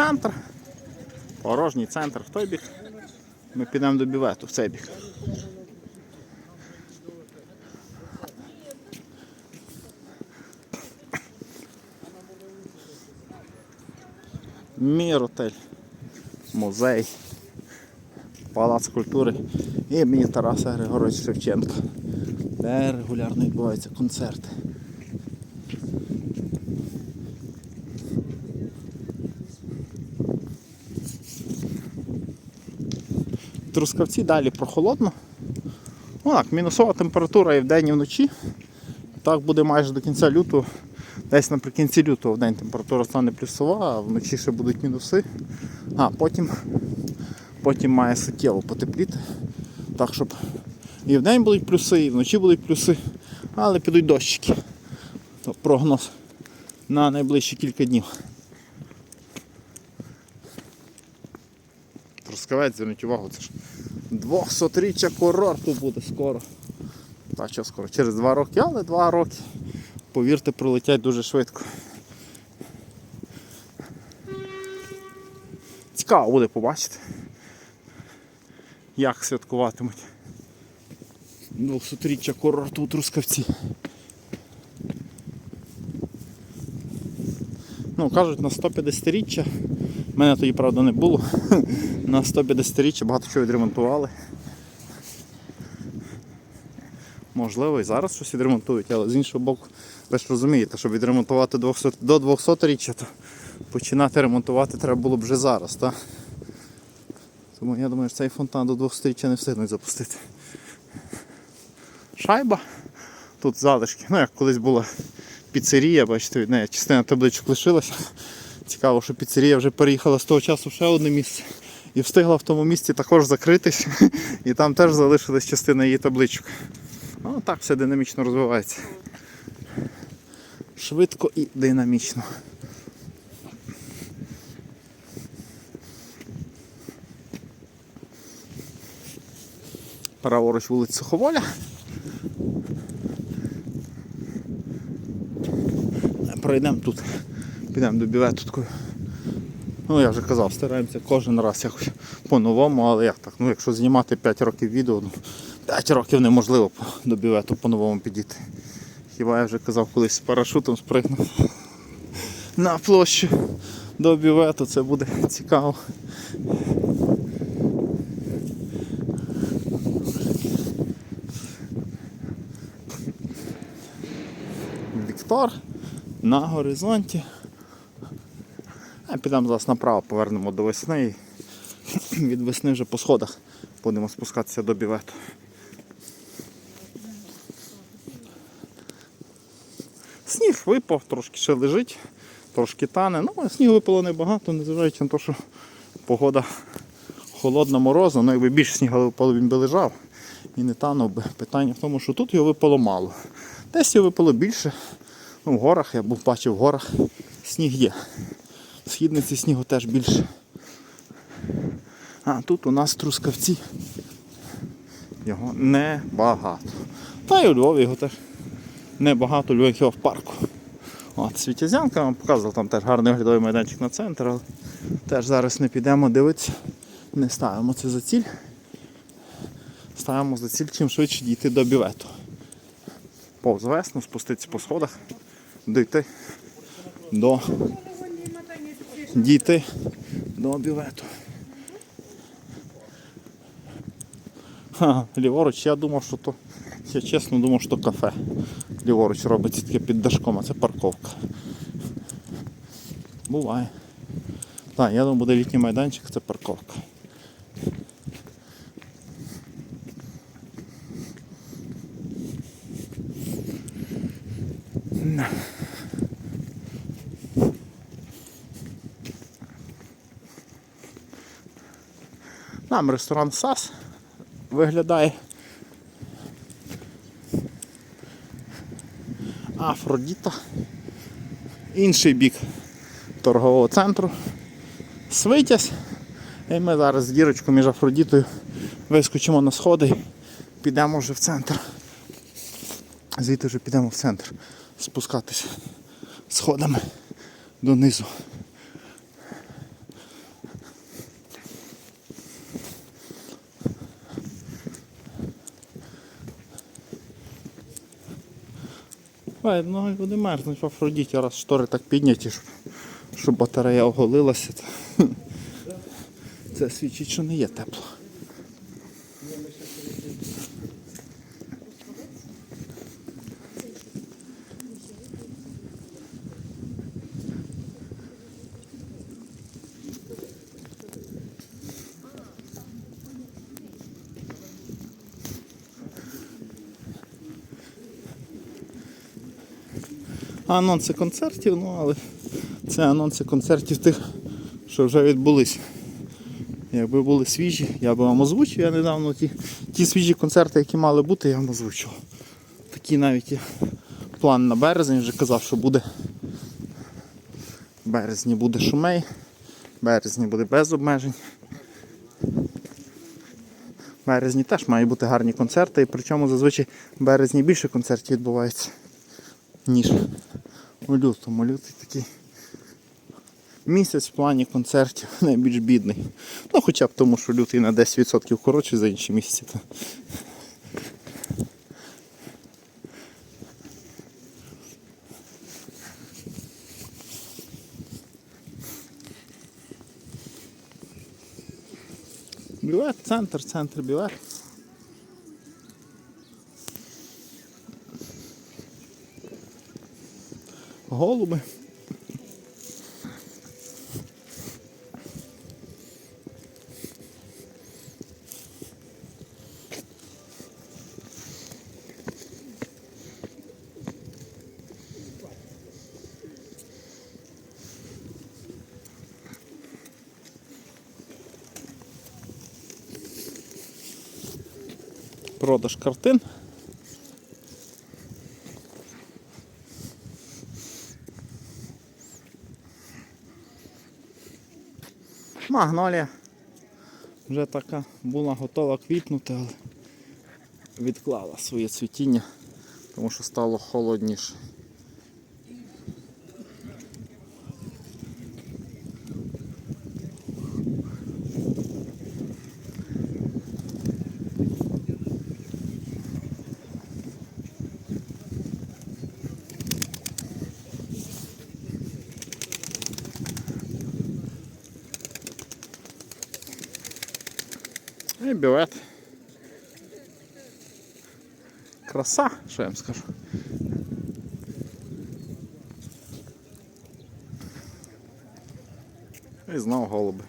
центр. Порожній центр в той бік. Ми підемо до бювету в цей бік. Міротель, музей, палац культури імені Тараса Григоровича Шевченка, де регулярно відбуваються концерти. Трускавці далі прохолодно. Ну так, мінусова температура і вдень, і вночі. Так буде майже до кінця лютого. Десь наприкінці лютого в день температура стане плюсова, а вночі ще будуть мінуси. А потім, потім має суттєво потепліти. Так, щоб і вдень будуть плюси, і вночі будуть плюси, але підуть дощики. Прогноз на найближчі кілька днів. Трускавець, зверніть увагу, це ж 200-річчя курорту буде скоро. Та що скоро? Через два роки, але два роки. Повірте, пролетять дуже швидко. Цікаво буде побачити, як святкуватимуть 200-річчя курорту у Трускавці. Ну, кажуть, на 150-річчя. Мене тоді, правда, не було. На 150-річчя багато чого відремонтували. Можливо, і зараз щось відремонтують, але з іншого боку, ви ж розумієте, щоб відремонтувати 200, до 200-річчя, то починати ремонтувати треба було б вже зараз, так? Тому я думаю, що цей фонтан до 200-річчя не встигнуть запустити. Шайба. Тут залишки. Ну, як колись була піцерія, бачите, від неї частина табличок лишилася. Цікаво, що піцерія вже переїхала з того часу в ще одне місце. І встигла в тому місці також закритись. І там теж залишилась частина її табличок. Ну так все динамічно розвивається. Швидко і динамічно. Праворуч вулиця Суховоля. Пройдемо тут. Підемо до бювету такою. Ну я вже казав, стараємося кожен раз якось по-новому, але як так? Ну якщо знімати 5 років відео, ну 5 років неможливо до бювету по-новому підійти. Хіба я вже казав, колись з парашутом спригнув на площу до бювету, це буде цікаво. Віктор на горизонті. Підемо зараз направо, повернемо до весни і від весни вже по сходах будемо спускатися до бівету. Сніг випав, трошки ще лежить, трошки тане. Ну, снігу випало небагато, незважаючи на те, що погода холодна, морозна, ну якби більше снігу випало, він би лежав і не танув би. Питання в тому, що тут його випало мало. Десь його випало більше. Ну, в горах, я був бачив в горах, сніг є. Східниці снігу теж більше. А тут у нас трускавці. Його небагато. Та й у Львові його теж небагато, Львів його в парку. От, Світязянка вам показував, там теж гарний оглядовий майданчик на центр, але теж зараз не підемо дивитися. Не ставимо це за ціль. Ставимо за ціль чим швидше дійти до бювету. Повз весну, спуститися по сходах, дійти до дійти до бювету. Ха, ліворуч, я думав, що то. Я чесно думав, що кафе. Ліворуч робиться таке під дашком, а це парковка. Буває. Так, я думаю, буде літній майданчик, це парковка. На. Там ресторан САС виглядає. Афродіта. Інший бік торгового центру. Свитязь. І ми зараз з дірочкою між Афродітою вискочимо на сходи підемо вже в центр. Звідти вже підемо в центр спускатися сходами донизу. Ой, ноги буде мерзнуть Афродіті, раз штори так підняті, щоб, щоб батарея оголилася. Це свідчить, що не є тепло. Анонси концертів, ну але це анонси концертів тих, що вже відбулись. Якби були свіжі, я би вам озвучив. Я недавно ті, ті свіжі концерти, які мали бути, я вам озвучив. Такий навіть план на березень, вже казав, що буде. В березні буде шумей, березні буде без обмежень. Березні теж мають бути гарні концерти, і причому зазвичай в березні більше концертів відбувається, ніж у лютому. Лютий такий місяць в плані концертів найбільш бідний. Ну хоча б тому, що лютий на 10% коротший за інші місяці. То. Бювет, центр, центр бювет. Голуби. Продаж картин. Магнолія вже така була готова квітнути, але відклала своє цвітіння, тому що стало холодніше. І бювет. Краса, що я вам скажу. І знову голуби.